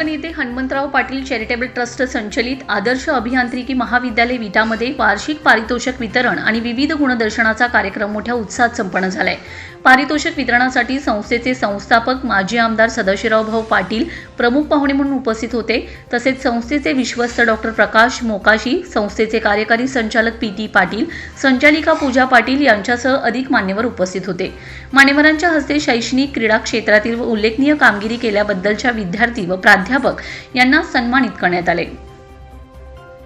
लोकनेते Hanumantrao Patil charitable trust संचलित आदर्श अभियांत्रिकी महाविद्यालय विटामध्ये वार्षिक पारितोषिक वितरण आणि विविध गुणदर्शनाचा कार्यक्रम मोठ्या उत्साहात संपन्न झालाय. पारितोषिक वितरणासाठी संस्थेचे संस्थापक माजी आमदार सदाशिवराव भाऊ पाटील प्रमुख पाहुणे म्हणून उपस्थित होते. तसेच संस्थेचे विश्वस्त डॉक्टर प्रकाश मोकाशी संस्थेचे कार्यकारी संचालक पी टी पाटील संचालिका पूजा पाटील यांच्यासह अधिक मान्यवर उपस्थित होते. मान्यवरांच्या हस्ते शैक्षणिक क्रीडा क्षेत्रातील व उल्लेखनीय कामगिरी केल्याबद्दलच्या विद्यार्थी व प्राध्यापक यांना सन्मानित करण्यात आले.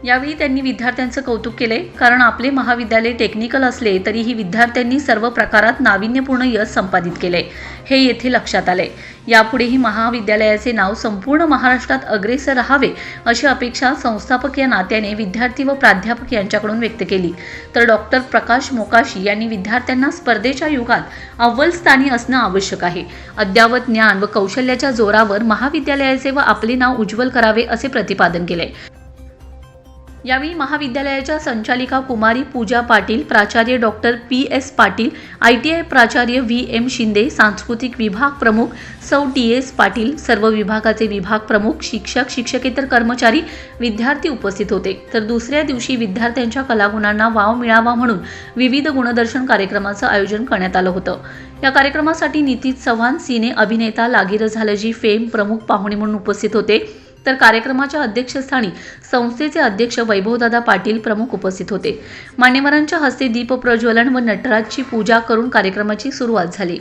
यावेळी त्यांनी विद्यार्थ्यांचं कौतुक केले कारण आपले महाविद्यालय टेक्निकल असले तरीही विद्यार्थ्यांनी सर्व प्रकारात नाविन्यपूर्ण यश संपादित केले हे येथे लक्षात आले यापुढेही महाविद्यालयाचे नाव संपूर्ण महाराष्ट्रात अग्रेसर राहावे अशी अपेक्षा संस्थापक या नात्याने विद्यार्थी व प्राध्यापक यांच्याकडून व्यक्त केली. तर डॉक्टर प्रकाश मोकाशी यांनी विद्यार्थ्यांना स्पर्धेच्या युगात अव्वल स्थानी असणं आवश्यक आहे. अद्यावत ज्ञान व कौशल्याच्या जोरावर महाविद्यालयाचे व आपले नाव उज्ज्वल करावे असे प्रतिपादन केले यावेळी महाविद्यालयाच्या संचालिका कुमारी पूजा पाटील प्राचार्य doctor P. S. Patil I T I प्राचार्य व्ही. एम. शिंदे सांस्कृतिक विभाग प्रमुख सौ. टी. एस. पाटील सर्व विभागाचे विभाग प्रमुख शिक्षक शिक्षकेतर कर्मचारी विद्यार्थी उपस्थित होते. तर दुसऱ्या दिवशी विद्यार्थ्यांच्या कलागुणांना वाव मिळावा म्हणून विविध गुणदर्शन कार्यक्रमाचं आयोजन करण्यात आलं होतं. या कार्यक्रमासाठी नितीश चव्हाण सिने अभिनेता लागीर झालजी फेम प्रमुख पाहुणे म्हणून उपस्थित होते. तर कार्यक्रमाच्या अध्यक्षस्थानी संस्थेचे अध्यक्ष वैभवदादा पाटील प्रमुख उपस्थित होते. मान्यवरांच्या हस्ते दीप प्रज्वलन व नटराजची पूजा करून कार्यक्रमाची सुरुवात झाली.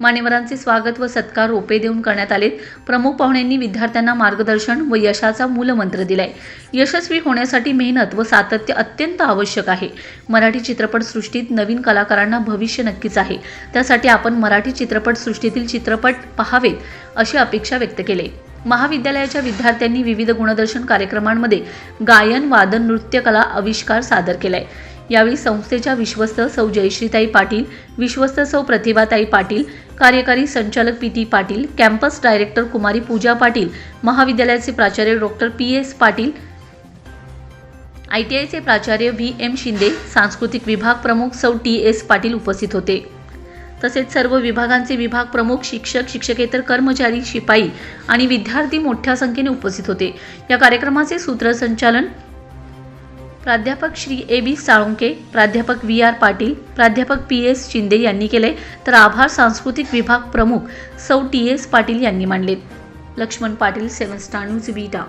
मान्यवरांचे स्वागत व सत्कार रोपे देऊन करण्यात आले. प्रमुख पाहुण्यांनी विद्यार्थ्यांना मार्गदर्शन व यशाचा मूलमंत्र दिलाय. यशस्वी होण्यासाठी मेहनत व सातत्य अत्यंत आवश्यक आहे. मराठी चित्रपटसृष्टीत नवीन कलाकारांना भविष्य नक्कीच आहे. त्यासाठी आपण मराठी चित्रपटसृष्टीतील चित्रपट पाहावेत अशी अपेक्षा व्यक्त केली. महाविद्यालयाच्या विद्यार्थ्यांनी विविध गुणदर्शन कार्यक्रमांमध्ये गायन वादन नृत्यकला आविष्कार सादर केलाय. यावेळी संस्थेच्या विश्वस्त सौ जयश्रीताई पाटील विश्वस्त सौ प्रतिभाताई पाटील कार्यकारी संचालक P T Patil campus director कुमारी पूजा पाटील महाविद्यालयाचे प्राचार्य doctor P S Patil I T आयचे प्राचार्य व्ही एम शिंदे सांस्कृतिक विभाग प्रमुख सौ टी एस पाटील उपस्थित होते. तसेच सर्व विभागांचे विभाग प्रमुख शिक्षक शिक्षकेतर कर्मचारी शिपाई आणि विद्यार्थी मोठ्या संख्येने उपस्थित होते. या कार्यक्रमाचे सूत्रसंचालन प्राध्यापक श्री ए बी साळुंके प्राध्यापक व्ही आर पाटील प्राध्यापक पी एस शिंदे यांनी केले. तर आभार सांस्कृतिक विभाग प्रमुख सौ टी एस पाटील यांनी मांडले. Laxman Patil seven star news Vita.